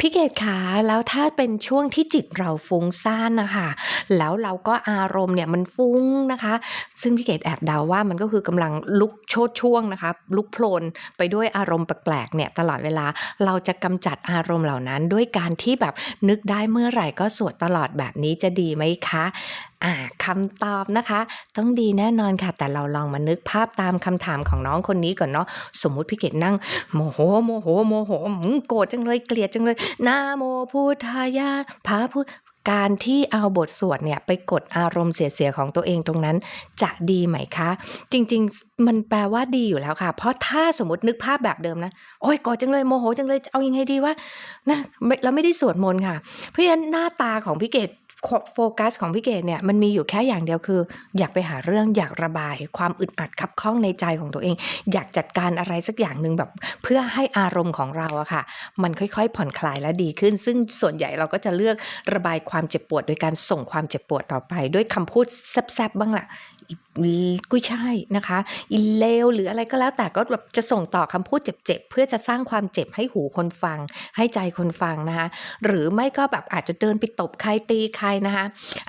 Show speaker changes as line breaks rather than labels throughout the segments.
พี่เกดคะแล้วถ้าเป็นช่วงที่จิตเราฟุ้งซ่านนะคะแล้วเราก็อารมณ์เนี่ยมันฟุ้งนะคะ ซึ่งพี่เกดแอบเดาว่ามันก็คือกำลังลุกโชดช่วงนะคะ ลุกโพลนไปด้วยอารมณ์แปลกๆเนี่ยตลอดเวลาเราจะกำจัดอารมณ์เหล่านั้น ด้วยการที่แบบนึกได้เมื่อไหร่ก็สวดตลอดแบบนี้จะดีไหมคะ อ่าคำตอบนะคะ ต้องดีแน่นอนค่ะ แต่เราลองมานึกภาพตามคำถามของน้องคนนี้ก่อนเนาะสมมุติพี่เกดนั่งโมโหโมโหโมโหโกรธจังเลยเกลียดจังเลยนะโมพุทธายะพระพุทธการที่เอาบทสวดเนี่ยไปกดอารมณ์เสียๆของตัวเองตรงนั้น จะดีไหมคะ จริงๆ มันแปลว่าดีอยู่แล้วค่ะ เพราะถ้าสมมตินึกภาพแบบเดิมนะ โอ๊ยโกรธจังเลยโมโหจังเลยเอายังไงดีวะนะเราไม่ได้สวดมนต์ค่ะ เพราะฉะนั้นหน้าตาของพี่เกด โฟกัสของพี่เกดเนี่ยมันมีอยู่แค่อย่างเดียวคือ อยากไปหาเรื่องอยากระบาย ความอึดอัดคับข้องในใจของตัวเอง อยากจัดการอะไรสักอย่างหนึ่งแบบ เพื่อให้อารมณ์ของเราอะค่ะ มันค่อยๆ ผ่อนคลายและดีขึ้น ซึ่งส่วนใหญ่เราก็จะเลือกระบายความเจ็บปวด โดยการส่งความเจ็บปวดต่อไป ด้วยคำพูดแซบๆบ้างล่ะกุ้ยช่ายนะคะอีเลวหรืออะไรก็แล้วแต่ก็แบบจะส่งต่อคำพูดเจ็บๆเพื่อจะสร้างความเจ็บให้หูคนฟัง ให้ใจคนฟังนะคะหรือไม่ก็แบบอาจจะเดินไปตบใครตีใครนะคะ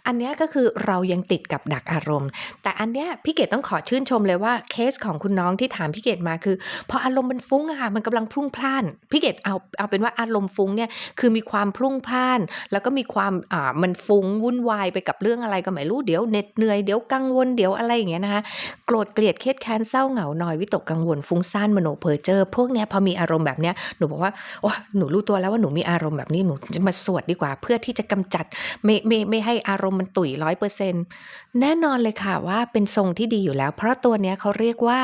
อันเนี้ยก็คือเรายังติดกับดักอารมณ์ แต่อันเนี้ยพี่เกดต้องขอชื่นชมเลยว่าเคสของคุณน้องที่ถามพี่เกดมาคือ พออารมณ์มันฟุ้งอะค่ะมันกำลังพลุ่งพล่านพี่เกดเอาเอาเป็นว่าอารมณ์ฟุ้งเนี่ยคือมีความพลุ่งพล่าน แล้วก็มีความอ่ามันฟุ้งวุ่นวายไปกับเรื่องอะไรก็ไม่รู้เดี๋ยวเหน็ดเหนื่อยเดี๋ยวกังวลเดี๋ยวอะไรอย่างเงี้ยนะคะโกรธเกลียดเครียดแค้นเศร้าเหงาหนอยวิตกกังวลฟุ้งซ่านมโนเพอเจอพวกเนี้ยพอมีอารมณ์แบบเนี้ยหนูบอกว่าโอ้หนูรู้ตัวแล้วว่าหนูมีอารมณ์แบบนี้หนูจะมาสวดดีกว่า เพื่อที่จะกำจัดไม่ไม่ไม่ให้อารมณ์มันตุ๋ยร้อยเปอร์เซ็นต์แน่นอนเลยค่ะว่าเป็นทรงที่ดีอยู่แล้ว เพราะตัวเนี้ยเขาเรียกว่า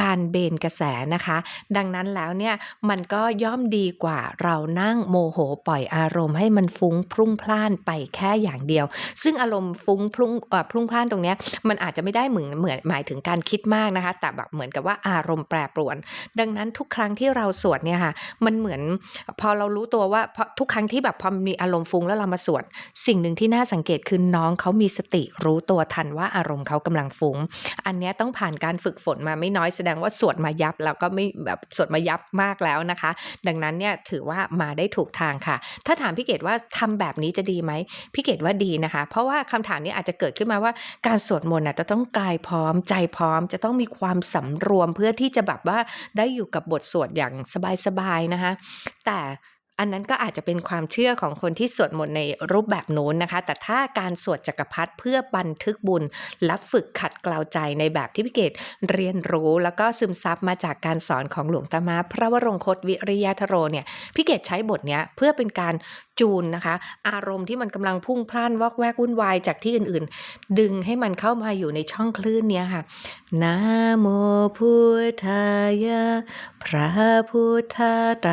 การเบนกระแสนะคะ ดังนั้นแล้วเนี่ยมันก็ย่อมดีกว่าเรานั่งโมโหปล่อยอารมณ์ให้มันฟุ้งพรุ่งพล่านไปแค่อย่างเดียว ซึ่งอารมณ์ฟุ้งพรุ่งพรุ่งพล่านตรงเนี้ยมันอาจจะไม่ได้เหมือนเหมือนหมายถึงการคิดมากนะคะ แต่แบบเหมือนกับว่าอารมณ์แปรปรวน ดังนั้นทุกครั้งที่เราสวดเนี่ยค่ะมันเหมือนพอเรารู้ตัวว่าทุกครั้งที่แบบพอมีอารมณ์ฟุ้งแล้วเรามาสวดสิ่งหนึ่งที่น่าสังเกตคือน้องเขามีสติรู้ตัวทันว่าอารมณ์เขากำลังฟุ้ง อันเนี้ยต้องผ่านการฝึกฝนมาไม่น้อยดงว่าสวดมายับแล้วก็ไม่แบบสวดมายับมากแล้วนะคะ ดังนั้นเนี่ยถือว่ามาได้ถูกทางค่ะ ถ้าถามพี่เกดว่าทำแบบนี้จะดีไหมพี่เกดว่าดีนะคะ เพราะว่าคำถามนี้อาจจะเกิดขึ้นมาว่าการสวดมนต์จะต้องกายพร้อมใจพร้อม จะต้องมีความสำรวมเพื่อที่จะแบบว่าได้อยู่กับบทสวดอย่างสบายๆนะคะ แต่ อันนั้นก็อาจจะเป็นความเชื่อของคนที่สวดมนต์ในรูปแบบโน้นนะคะ แต่ถ้าการสวดจักรพรรดิเพื่อบันทึกบุญ และฝึกขัดเกลาใจในแบบที่พิเกตเรียนรู้ แล้วก็ซึมซับมาจากการสอนของหลวงตามาพระวรงคตวิริยะทโรเนี่ยพิเกตใช้บทเนี้ยเพื่อเป็นการจูนนะคะ อารมณ์ที่มันกำลังพุ่งพล่านวอกแวกวุ่นวายจากที่อื่นๆ ดึงให้มันเข้ามาอยู่ในช่องคลื่นเนี้ยค่ะนะโมพุทธายะพระพุทธไตร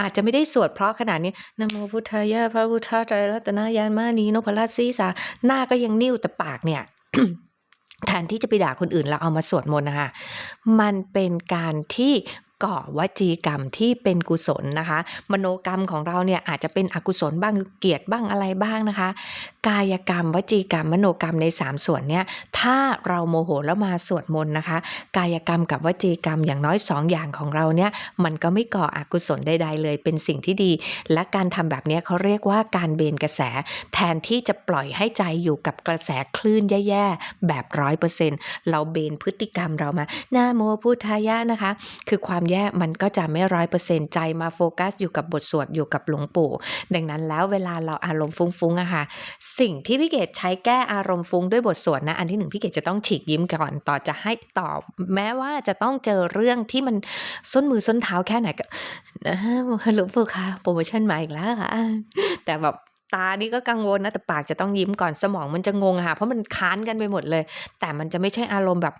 อาจจะไม่ได้สวดเพราะขนาดนี้นะโมพุทธายะพระพุทธไตรรัตนายานมานีนพรัตน์ศีสาหน้าก็ยังนิ่วแต่ปากเนี่ยแทนที่จะไปด่าคนอื่นเราเอามาสวดมนต์นะคะ มันเป็นการที่ ก่อวจีกรรมที่เป็นกุศลนะคะ มโนกรรมของเราเนี่ยอาจจะเป็นอกุศลบ้างเกลียดบ้างอะไรบ้างนะคะ กายกรรม วจีกรรม มโนกรรมใน 3 ส่วนเนี่ยถ้าเราโมโหแล้วมาสวดมนต์นะคะ กายกรรมกับวจีกรรมอย่างน้อย 2 อย่างของเราเนี่ยมันก็ไม่ก่ออกุศลใดๆเลย เป็นสิ่งที่ดี และการทำแบบนี้เขาเรียกว่าการเบนกระแส แทนที่จะปล่อยให้ใจอยู่กับกระแสคลื่นแย่ๆแบบร้อยเปอร์เซ็นต์เราเบนพฤติกรรมเรามานาโมพุทธายะนะคะ คือความแย่มันก็จะไม่ร้อยเปอร์เซ็นต์ใจมาโฟกัสอยู่กับบทสวดอยู่กับหลวงปู่ ดังนั้นแล้วเวลาเราอารมณ์ฟุ้งๆอะค่ะ สิ่งที่พี่เกดใช้แก้อารมณ์ฟุ้งด้วยบทสวดนะ อันที่หนึ่งพี่เกดจะต้องฉีกยิ้มก่อนต่อจะให้ตอบ แม้ว่าจะต้องเจอเรื่องที่มันส้นมือส้นเท้าแค่ไหนก็นะหลวงปู่คะโปรโมชั่นมาอีกแล้วค่ะ แต่แบบตานี่ก็กังวลนะแต่ปากจะต้องยิ้มก่อนสมองมันจะงงอะค่ะเพราะมันค้านกันไปหมดเลย แต่มันจะไม่ใช่อารมณ์แบบ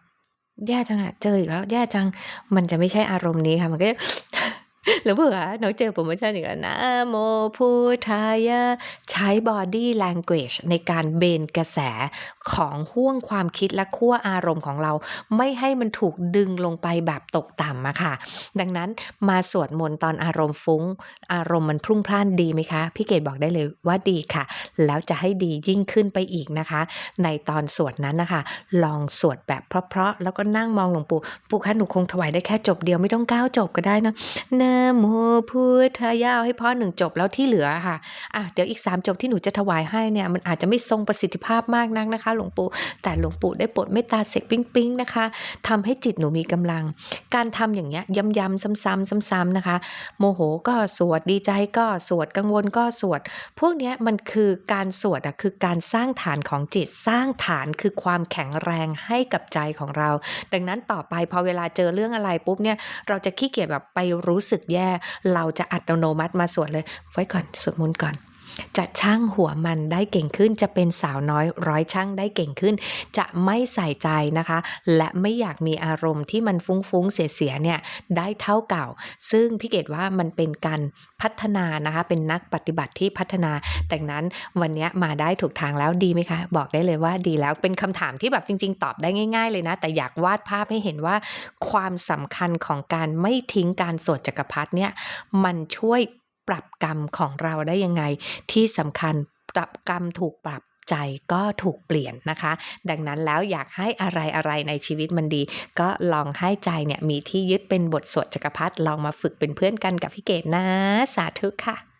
แย่จังอะเจออีกแล้ว แย่จังมันจะไม่ใช่อารมณ์นี้ค่ะ มันก็ หรือเปล่าน้องเจอโปรโมชั่นอีกแล้วนะโมพุทายะใช้ body language ในการเบนกระแสของห่วงความคิดและขั้วอารมณ์ของเรา ไม่ให้มันถูกดึงลงไปแบบตกต่ำอะค่ะ ดังนั้นมาสวดมนต์ตอนอารมณ์ฟุ้ง อารมณ์มันพรุ่งพล่านดีไหมคะ พี่เกดบอกได้เลยว่าดีค่ะ แล้วจะให้ดียิ่งขึ้นไปอีกนะคะ ในตอนสวดนั้นนะคะ ลองสวดแบบเพราะๆแล้วก็นั่งมองหลวงปู่ปู่คะหนูคงถวายได้แค่จบเดียวไม่ต้องก้าวจบก็ได้นะเนะโมพุทธายาเอาให้พ่อหนึ่งจบแล้วที่เหลือค่ะอะเดี๋ยวอีก3จบที่หนูจะถวายให้เนี่ยมันอาจจะไม่ทรงประสิทธิภาพมากนักนะคะ หลวงปู่แต่หลวงปู่ได้ปรดเมตตาเสกปิ๊งปิ๊งๆนะคะทำให้จิตหนูมีกำลัง การทำอย่างเงี้ยย้ำๆซ้ำๆซ้ำๆนะคะ โมโหก็สวดดีใจก็สวดกังวลก็สวด พวกเนี้ยมันคือการสวดอะคือการสร้างฐานของจิตสร้างฐานคือความแข็งแรงให้กับใจของเรา ดังนั้นต่อไปพอเวลาเจอเรื่องอะไรปุ๊บเนี่ยเราจะขี้เกียจแบบไปรู้สึกแย่ เราจะอัตโนมัติมาสวดเลย ไว้ก่อนสวดมนต์ก่อน จะช่างหัวมันได้เก่งขึ้น จะเป็นสาวน้อยร้อยช่างได้เก่งขึ้น จะไม่ใส่ใจนะคะ และไม่อยากมีอารมณ์ที่มันฟุ้งๆ เสียๆเนี่ยได้เท่าเก่า ซึ่งพี่เกดว่ามันเป็นการพัฒนานะคะ เป็นนักปฏิบัติที่พัฒนา ดังนั้นวันนี้มาได้ถูกทางแล้วดีไหมคะ บอกได้เลยว่าดีแล้วเป็นคำถามที่แบบจริง ๆ ตอบได้ง่าย ๆ เลยนะ แต่อยากวาดภาพให้เห็นว่า ความสำคัญของการไม่ทิ้งการสวดจักรพรรดิเนี่ยมันช่วย ปรับกรรมของเราได้ยังไง ที่สำคัญปรับกรรมถูกปรับใจก็ถูกเปลี่ยนนะคะ ดังนั้นแล้วอยากให้อะไรอะไรในชีวิตมันดี ก็ลองให้ใจเนี่ยมีที่ยึดเป็นบทสวดจักรพรรดิลองมาฝึกเป็นเพื่อนกันกับพี่เกดนะ สาธุค่ะ